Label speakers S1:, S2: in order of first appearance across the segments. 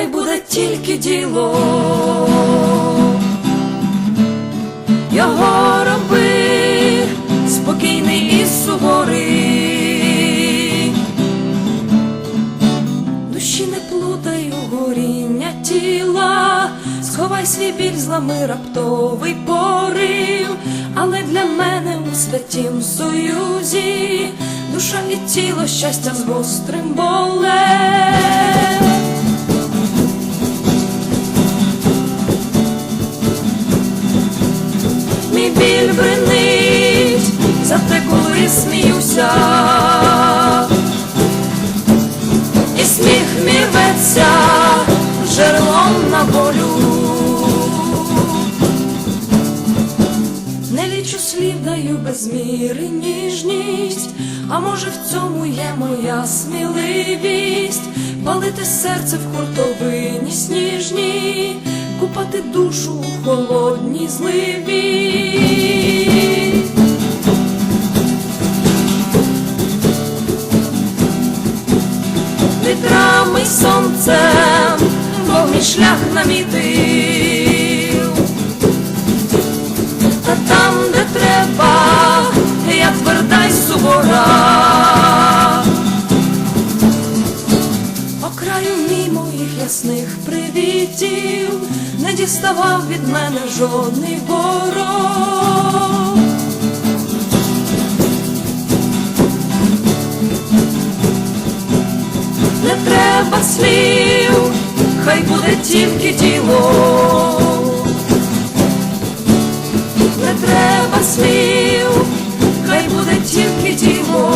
S1: хай буде тільки діло. Його роби спокійний і суворий. Душі не плутай у горіння тіла, сховай свій біль, злами раптовий порив, але для мене у святім союзі душа і тіло, щастя з гострим болем. Сміюся і сміх мій рветься джерелом на болю. Не лічу слів, даю без міри ніжність, а може в цьому є моя сміливість, палити серце в хуртовині сніжній, купати душу у холодній зливі. Шлях намітив, та там, де треба, я тверда й сувора. окраю мій моїх ясних привітів не діставав від мене жодний ворог. тільки тіло, не треба слів, хай буде тільки тіло,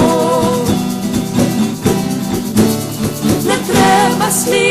S1: не треба слів.